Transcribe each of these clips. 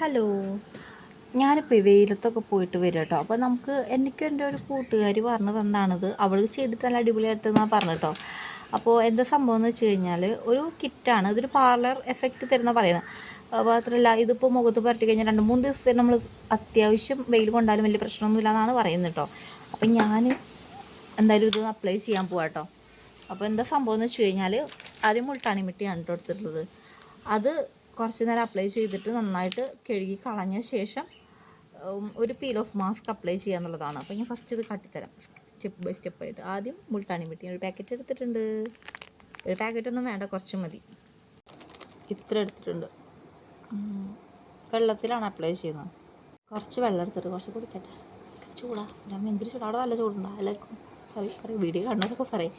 Hello. ഞാനിപ്പോൾ ഈ വെയിലത്തൊക്കെ പോയിട്ട് വരും കേട്ടോ അപ്പോൾ നമുക്ക് എനിക്ക് എന്റെ ഒരു കൂട്ടുകാരി പറഞ്ഞു തന്നാണിത് അവൾ ചെയ്തിട്ട് നല്ല അടിപൊളിയായിട്ടെന്നാണ് പറഞ്ഞു കേട്ടോ അപ്പോൾ എന്താ സംഭവം എന്ന് വെച്ച് കഴിഞ്ഞാൽ ഒരു കിറ്റാണ്. ഇതൊരു പാർലർ എഫക്റ്റ് തരുന്ന പറയുന്നത് മാത്രമല്ല ഇതിപ്പോൾ മുഖത്ത് പുരട്ടി കഴിഞ്ഞാൽ രണ്ട് മൂന്ന് ദിവസത്തിന് നമ്മൾ അത്യാവശ്യം വെയിൽ കൊണ്ടാലും വലിയ പ്രശ്നമൊന്നുമില്ല എന്നാണ് പറയുന്നത് കേട്ടോ അപ്പം ഞാൻ എന്തായാലും ഇത് അപ്ലൈ ചെയ്യാൻ പോവാം കേട്ടോ അപ്പോൾ എന്താ സംഭവം എന്ന് വെച്ച് കഴിഞ്ഞാൽ ആദ്യം മുൾട്ടാണി മിട്ടിയാണ് കേട്ടോ എടുത്തിട്ടുള്ളത്. അത് കുറച്ച് നേരം അപ്ലൈ ചെയ്തിട്ട് നന്നായിട്ട് കഴുകി കളഞ്ഞ ശേഷം ഒരു പീൽ ഓഫ് മാസ്ക് അപ്ലൈ ചെയ്യുക എന്നുള്ളതാണ്. അപ്പോൾ ഞാൻ ഫസ്റ്റ് ഇത് കാട്ടിത്തരാം. സ്റ്റെപ്പ് ബൈ സ്റ്റെപ്പായിട്ട് ആദ്യം മുൾട്ടാണി മിട്ടി. ഒരു പാക്കറ്റ് എടുത്തിട്ടുണ്ട്. ഒരു പാക്കറ്റ് ഒന്നും വേണ്ട കുറച്ച് മതി. ഇത്ര എടുത്തിട്ടുണ്ട്. വെള്ളത്തിലാണ് അപ്ലൈ ചെയ്യുന്നത്. കുറച്ച് വെള്ളം എടുത്തിട്ട് കുറച്ച് കുടിക്കട്ടെ. ചൂടാ. ഞാൻ എന്തൊരു ചൂടാ. അവിടെ നല്ല ചൂടുണ്ടോ. എല്ലാവർക്കും പറയും വീഡിയോ കാണുന്നവരൊക്കെ പറയും.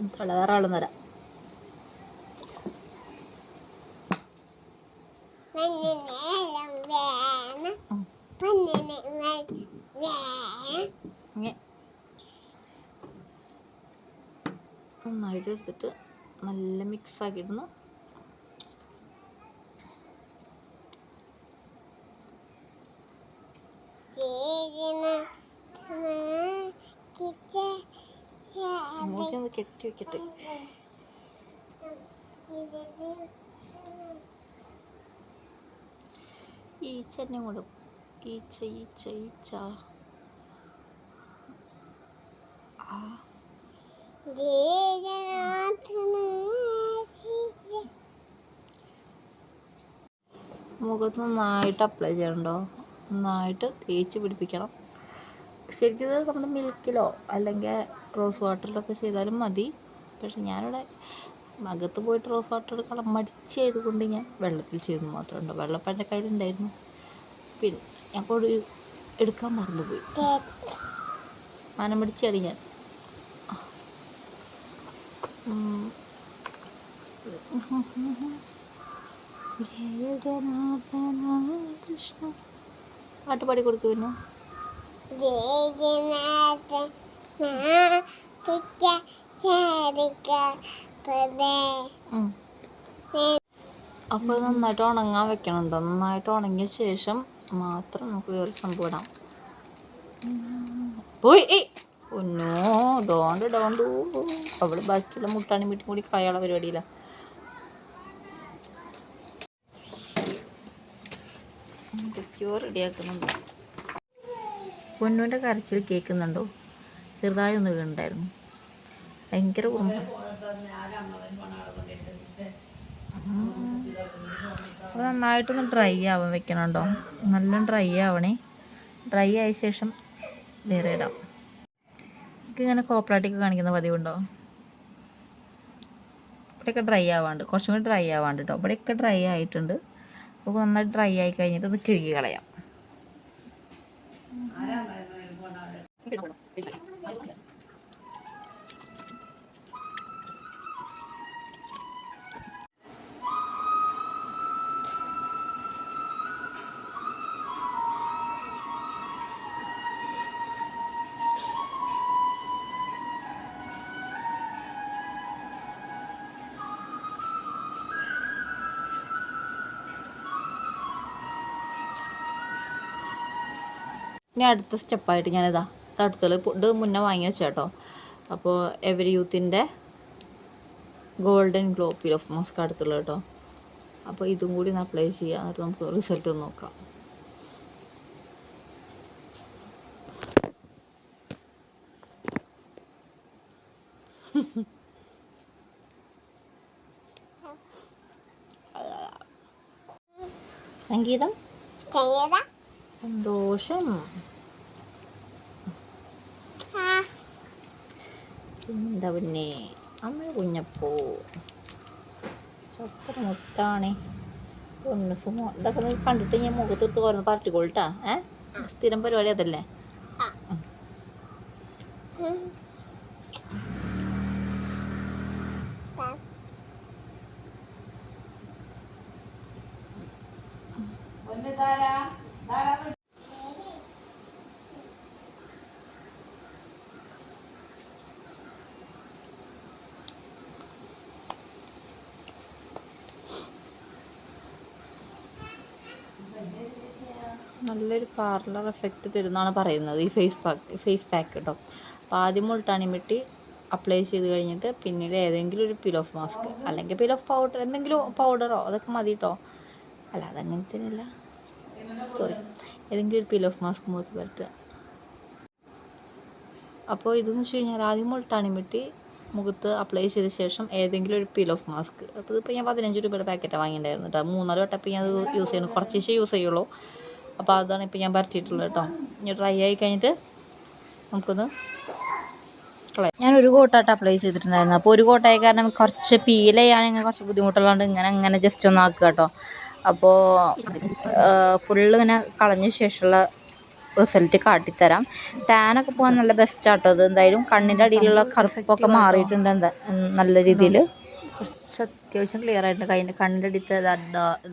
അടുത്തുള്ള വേറെ ആളും ഇങ്ങനെ നന്നായിട്ട് എടുത്തിട്ട് നല്ല മിക്സ് ആക്കിയിടുന്നു. ഒന്ന് കെട്ടി വെക്കട്ടെ ഈച്ച തന്നെ കൂടെ ഈച്ച ഈച്ച ഈച്ച മുഖത്ത് നന്നായിട്ട് അപ്ലൈ ചെയ്യണ്ടോ നന്നായിട്ട് തേച്ച് പിടിപ്പിക്കണം. ശരിക്കും നമ്മൾ മിൽക്കിലോ അല്ലെങ്കിൽ റോസ് വാട്ടറിലൊക്കെ ചെയ്താലും മതി. പക്ഷെ ഞാനിവിടെ അകത്ത് പോയിട്ട് റോസ് വാട്ടർ എടുക്കണം മടിച്ച് കൊണ്ട് ഞാൻ വെള്ളത്തിൽ ചെയ്തു മാത്രമുണ്ട്. വെള്ളം എന്റെ കയ്യിലുണ്ടായിരുന്നു. പിന്നെ ഞാൻ കൂടെ എടുക്കാൻ മറന്നുപോയി. മാനം പിടിച്ചാണ് ഞാൻ. കൃഷ്ണ. പാട്ട് പാടി കൊടുക്കുമല്ലോ അപ്പോൾ ഇത് നന്നായിട്ട് ഉണങ്ങാൻ വെക്കണുണ്ട്? നന്നായിട്ട് ഉണങ്ങിയ ശേഷം മാത്രം നമുക്ക് കയറി സംഭവിടാം പോയി ഒന്നോ ഡോണ്ട് ഡോണ്ട്. അവൾ ബാക്കിയുള്ള മുട്ടാണി വീട്ടിൽ കൂടി കളയാനുള്ള പരിപാടിയില്ല. എന്തൊക്കെയോ റെഡിയാക്കുന്നുണ്ട് പൊന്നുവിന്റെ കരച്ചിൽ കേൾക്കുന്നുണ്ടോ? ചെറുതായി ഒന്ന് വീണുണ്ടായിരുന്നു. ഭയങ്കര നന്നായിട്ടൊന്ന് ഡ്രൈ ആവാൻ വെക്കണുണ്ടോ? നല്ല ഡ്രൈ ആവണേ. ഡ്രൈ ആയ ശേഷം വേറെ ഇടാം. എനിക്ക് ഇങ്ങനെ കോപ്പറായിട്ടൊക്കെ കാണിക്കുന്ന പതിവുണ്ടോ? ഇവിടെയൊക്കെ ഡ്രൈ ആവാണ്ട്. കുറച്ചും കൂടി ഡ്രൈ ആവാണ്ട് കേട്ടോ ഇവിടെയൊക്കെ ഡ്രൈ ആയിട്ടുണ്ട്. അപ്പോൾ നന്നായിട്ട് ഡ്രൈ ആയി കഴിഞ്ഞിട്ട് ഒന്ന് കിഴുകി കളയാം. ഇനി അടുത്ത സ്റ്റെപ്പായിട്ട് ഞാനിതാ ഇത് ഫുഡ് ഇത് മുന്നേ വാങ്ങി വെച്ച കേട്ടോ അപ്പോൾ every യൂത്തിന്റെ golden glow peel off mask അടുത്തുള്ള കേട്ടോ. അപ്പോൾ ഇതും കൂടി ഒന്ന് അപ്ലൈ ചെയ്യുക എന്നിട്ട് നമുക്ക് റിസൾട്ട് ഒന്ന് നോക്കാം. സംഗീതം? സന്തോഷം. എന്താ പിന്നെ അമ്മ കുഞ്ഞപ്പോ. ചക്ര മൊത്താണ്. ഒന്ന് സുമോ ഇതൊക്കെ നീ കണ്ടിട്ട് ഞാൻ മുഖത്തെടുത്ത് ഓരോന്ന് പാർട്ടിക്കോളിട്ടാ ഏ? സ്ഥിരം പരിപാടി അതല്ലേ? ഒന്നിതാരാ നല്ലൊരു പാർലർ എഫക്റ്റ് തരുമെന്നാണ് പറയുന്നത് ഈ ഫേസ് പാക്ക് ഫേസ് പാക്ക് കേട്ടോ അപ്പോൾ ആദ്യം മുൾട്ടാണി വെട്ടി അപ്ലൈ ചെയ്ത് കഴിഞ്ഞിട്ട് പിന്നീട് ഏതെങ്കിലും ഒരു പീൽ ഓഫ് മാസ്ക് അല്ലെങ്കിൽ പീൽ ഓഫ് പൗഡർ എന്തെങ്കിലും പൗഡറോ അതൊക്കെ മതി കേട്ടോ അല്ല അതങ്ങനത്തെ അല്ല സോറി ഏതെങ്കിലും ഒരു പീൽ ഓഫ് മാസ്ക് മുഖത്ത് പറ്റുക അപ്പോൾ ഇതെന്ന് വെച്ച് കഴിഞ്ഞാൽ ആദ്യം മുൾട്ടാണി വെട്ടി മുഖത്ത് അപ്ലൈ ചെയ്ത ശേഷം ഏതെങ്കിലും ഒരു പീൽ ഓഫ് മാസ്ക് അപ്പോൾ ഇതിപ്പോൾ ഞാൻ പതിനഞ്ച് രൂപയുടെ പാക്കറ്റാണ് വാങ്ങിയിട്ടുണ്ടായിരുന്നു കേട്ടോ മൂന്നാൽ വട്ടം ഞാൻ അത് യൂസ് ചെയ്യണം കുറച്ചേ യൂസ് ചെയ്യുള്ളൂ. അപ്പോൾ അതാണ് ഇപ്പോൾ ഞാൻ പരത്തിയിട്ടുള്ളത് കേട്ടോ. ഇനി ഡ്രൈ ആയി കഴിഞ്ഞിട്ട് നമുക്കൊന്ന് കളയാം. ഞാൻ ഒരു കോട്ടായിട്ട് അപ്ലൈ ചെയ്തിട്ടുണ്ടായിരുന്നു. അപ്പോൾ ഒരു കോട്ടായ കാരണം കുറച്ച് പീൽ ഇങ്ങനെ കുറച്ച് ബുദ്ധിമുട്ടുള്ളതുകൊണ്ട് ഇങ്ങനെ ഇങ്ങനെ ജസ്റ്റ് ഒന്ന് ആക്കുക കേട്ടോ. അപ്പോൾ ഫുള്ള് ഇങ്ങനെ കളഞ്ഞ ശേഷമുള്ള റിസൾട്ട് കാട്ടിത്തരാം. ടാനൊക്കെ പോകാൻ നല്ല ബെസ്റ്റ് ആട്ടോ അത്. എന്തായാലും കണ്ണിന്റെ അടിയിലുള്ള കറുപ്പൊക്കെ മാറിയിട്ടുണ്ട് എന്താ നല്ല രീതിയിൽ കുറച്ച് അത്യാവശ്യം ക്ലിയർ ആയിട്ടുണ്ട്. കഴിഞ്ഞ കണ്ണിന്റെ അടിയത്തെ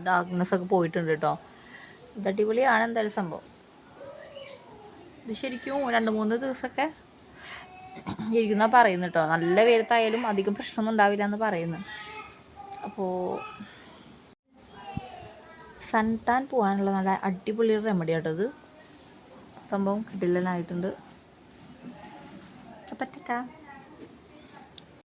ഡാർക്ക്നെസ് ഒക്കെ പോയിട്ടുണ്ട് കേട്ടോ. ഇത് അടിപൊളിയാണ് എന്തായാലും സംഭവം. ഇത് ശരിക്കും രണ്ട് മൂന്ന് ദിവസമൊക്കെ ഇരിക്കുന്ന പറയുന്നു കേട്ടോ നല്ല വെയിലത്തായാലും അധികം പ്രശ്നമൊന്നും ഉണ്ടാവില്ല എന്ന് പറയുന്നു. അപ്പോൾ സൺ ടാൻ പോകാനുള്ള നല്ല അടിപൊളി റെമഡി ആട്ടത് സംഭവം കിട്ടില്ലനായിട്ടുണ്ട് പറ്റട്ടാ